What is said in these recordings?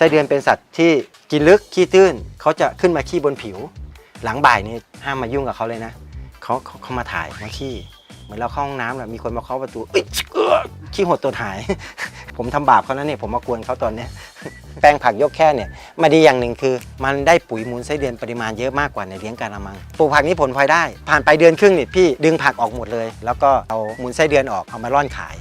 ไส้เดือนเป็นสัตว์ที่กินลึกขี้ตื้นเขาจะขึ้นมาขี้บนผิว หลังบ่ายนี่ห้ามมายุ่งกับเขาเลยนะเขาเขาเขามาถ่ายมาขี้เหมือนเราเข้าห้องน้ำแบบมีคนมาเคาะประตูเอ้ยเอ้อขี้หดตัวหาย ผมทำบาปเขานะเนี่ยผมมากวนเขาตอนเนี้ย แปลงผักยกแค่เนี่ยมาดีอย่างหนึ่งคือ มันได้ปุ๋ยมูลไส้เดือนปริมาณเยอะมากกว่าในเลี้ยงการละมังปลูกผักนี้ผลพลอยได้ ผ่านไปเดือนครึ่งนี่พี่ดึงผักออกหมดเลย แล้วก็เอามูลไส้เดือนออกเอามาร่อนขาย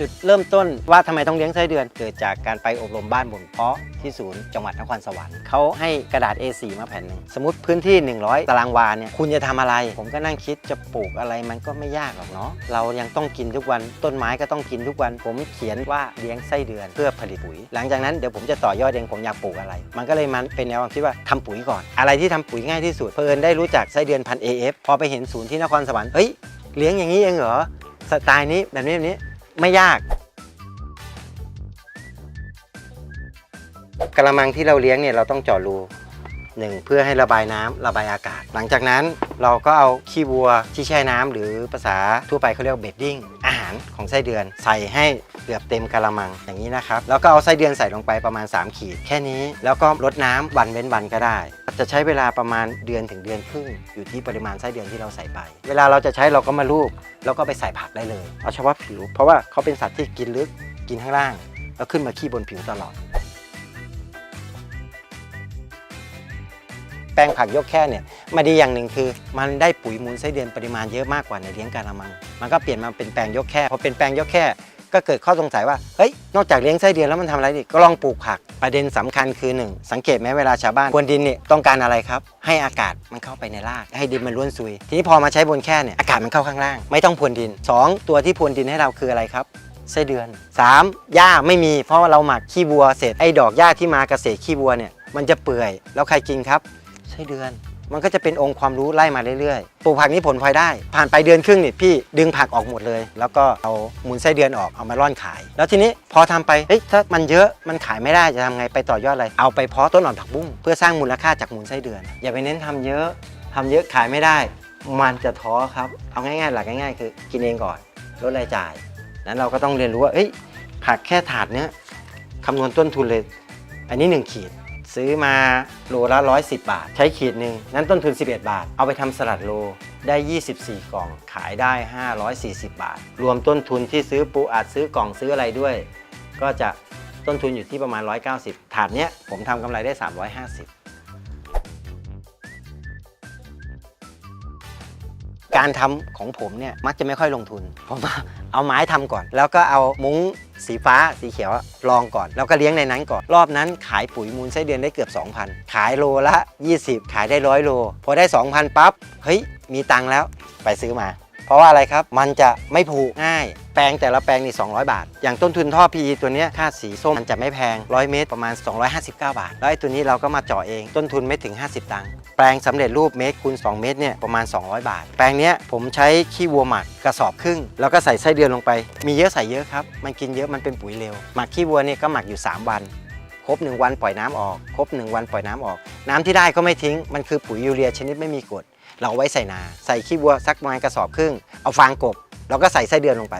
จุดเริ่มต้นว่าทำไมต้องเลี้ยงไส้เดือน เกิดจากการไปอบรมบ้านบ่มเพาะที่ศูนย์จังหวัดนครสวรรค์เขาให้กระดาษ A4 มาแผ่นหนึ่งสมมติพื้นที่ 100 ตารางวาเนี่ยคุณจะทำอะไร ผมก็นั่งคิดจะปลูกอะไรมันก็ไม่ยากหรอกเนาะเรายังต้องกินทุกวันต้นไม้ก็ต้องกินทุกวัน ผมเขียนว่าเลี้ยงไส้เดือนเพื่อผลิตปุ๋ย หลังจากนั้นเดี๋ยวผมจะต่อยอดเองผมอยากปลูกอะไร มันก็เลยมันเป็นแนวความคิดว่าทำปุ๋ยก่อน อะไรที่ทำปุ๋ยง่ายที่สุดเพลินได้รู้จักไส้เดือนพัน AF พอไปเห็นศูนย์ที่นครสวรรค์เฮ้ยเลี้ยงอย่างนี้เองเหรอสไตล์นี้แบบนี้แบบนี้ ไม่ยากกระมังที่เราเลี้ยงเนี่ยเราต้องเจาะรูหนึ่งเพื่อให้ระบายน้ำระบายอากาศ หลังจากนั้นเราก็เอาขี้วัวที่แช่น้ำหรือภาษาทั่วไปเขาเรียกเบดดิ้งอาหารของไส้เดือน ใส่ให้ กือบเต็มกระมังอย่างนี้นะครับ แล้วก็เอาไส้เดือนใส่ลงไปประมาณ 3 ขีด แค่นี้แล้วก็ลดน้ำวันเว้นวันก็ได้ จะใช้เวลาประมาณเดือนถึงเดือนครึ่งอยู่ที่ปริมาณไส้เดือนที่เราใส่ไป เวลาเราจะใช้เราก็มาลูบแล้วก็ไปใส่ผักได้เลยเอาเฉพาะผิว เพราะว่าเขาเป็นสัตว์ที่กินลึกกินข้างล่าง แล้วขึ้นมาขี้บนผิวตลอดแปลงผักยกแค่เนี่ยมาดีอย่างหนึ่งคือ มันได้ปุ๋ยมูลไส้เดือนปริมาณเยอะมากกว่าในเลี้ยงการละมัง มันก็เปลี่ยนมาเป็นแปลงยกแค่พอเป็นแปลงยกแค่ ก็เกิดข้อสงสัยว่าเฮ้ยนอกจากเลี้ยงไส้เดือนแล้วมันทำอะไรอีกก็ลองปลูกผักประเด็นสำคัญคือหนึ่งสังเกตไหมเวลาชาวบ้านพรวนดินเนี่ยต้องการอะไรครับ ให้อากาศมันเข้าไปในราก ให้ดินมันร่วนซุย ทีนี้พอมาใช้บนแค่เนี่ยอากาศมันเข้าข้างล่าง ไม่ต้องพรวนดินสองตัวที่พรวนดินให้เราคืออะไรครับไส้เดือน 3. หญ้าไม่มี เพราะเราหมักขี้วัวเสร็จไอ้ดอกหญ้าที่มาเกษตรขี้วัวเนี่ยมันจะเปื่อยแล้วใครกินครับไส้เดือน มันก็จะเป็นองค์ความรู้ไล่มาเรื่อยๆ ปลูกผักนี้ผลพลอยได้ ผ่านไปเดือนครึ่งนี่พี่ดึงผักออกหมดเลย แล้วก็เอาหมูลไส้เดือนออกเอามาร่อนขาย แล้วทีนี้พอทำไปเฮ้ยถ้ามันเยอะมันขายไม่ได้จะทำไงไปต่อยอดอะไร เอาไปเพาะต้นอ่อนผักบุ้งเพื่อสร้างมูลค่าจากหมูลไส้เดือน อย่าไปเน้นทำเยอะทำเยอะขายไม่ได้ มันจะท้อครับเอาง่ายๆ หลักง่ายๆ คือกินเองก่อนลดรายจ่ายนั้นเราก็ต้องเรียนรู้ว่าเอ้ยผักแค่ถาดเนี้ยคำนวณต้นทุนเลย อันนี้ 1 ขีด ซื้อมาโลละ 110 บาท ใช้ขีดหนึ่งนั้นต้นทุน 11 บาท เอาไปทำสลัดโลได้ 24 กล่อง ขายได้ 540 บาท รวมต้นทุนที่ซื้อปูอัดซื้อกล่องซื้ออะไรด้วย ก็จะต้นทุนอยู่ที่ประมาณ 190 ถาดเนี้ยผมทำกำไรได้ 350 การทำของผมเนี่ยมักจะไม่ค่อยลงทุน ผมเอาไม้ทำก่อน แล้วก็เอามุ้งสีฟ้าสีเขียวลองก่อน แล้วก็เลี้ยงในนั้นก่อน รอบนั้นขายปุ๋ยมูลไส้เดือนได้เกือบ 2,000 ขายโลละ 20 ขายได้ร้อยโล พอได้ 2,000 ปั๊บ เฮ้ย มีตังค์แล้วไปซื้อมา เพราะว่าอะไรครับ มันจะไม่ผูกง่าย แปลงแต่ละแปลงนี่200 บาท อย่างต้นทุนท่อ PE ตัวนี้ค่าสีส้มมันจะไม่แพง 100 เมตรประมาณ 259 บาท แล้วไอ้ตัวนี้เราก็มาเจาะเอง ต้นทุนไม่ถึง 50 ตังค์ แปลงสำเร็จรูปเมตรคูณ2 เมตรเนี่ยประมาณ 200 บาท แปลงนี้ผมใช้ขี้วัวหมักกระสอบครึ่ง แล้วก็ใส่ไส้เดือนลงไป มีเยอะใส่เยอะครับ มันกินเยอะมันเป็นปุ๋ยเร็ว หมักขี้วัวเนี่ยก็หมักอยู่ 3 วัน รบ 1 วันปล่อยน้ำออก ครบ 1 วันปล่อยน้ำออก น้ำที่ได้ก็ไม่ทิ้ง มันคือปุ๋ยยูเรียชนิดไม่มีกรดเราเอาไว้ใส่นา ใส่ขี้วัวสักประมาณกระสอบครึ่ง เอาฟางกบ แล้วก็ใส่ไส้เดือนลงไป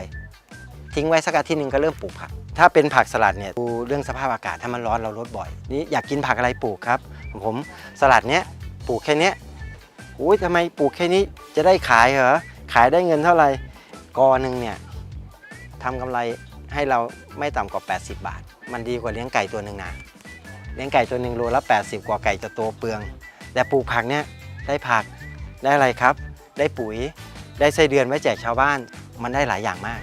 ทิ้งไว้สักอาทิตย์หนึ่งก็เริ่มปลูกผัก ถ้าเป็นผักสลัดเนี่ยดูเรื่องสภาพอากาศถ้ามันร้อนเราลดบ่อย นี่อยากกินผักอะไรปลูกครับ ผมสลัดเนี้ยปลูกแค่เนี้ยอุ้ยทำไมปลูกแค่นี้จะได้ขายเหรอ ขายได้เงินเท่าไหร่กอหนึ่งเนี่ยทำกำไร ให้เราไม่ต่ำกว่า 80 บาท มันดีกว่าเลี้ยงไก่ตัวหนึ่งนะเลี้ยงไก่ตัวหนึ่งโลละ 80 กว่าไก่จะตัวเปลือง แต่ปลูกผักเนี่ยได้ผักได้อะไรครับ ได้ปุ๋ย ได้ไส้เดือนไว้แจกชาวบ้าน มันได้หลายอย่างมาก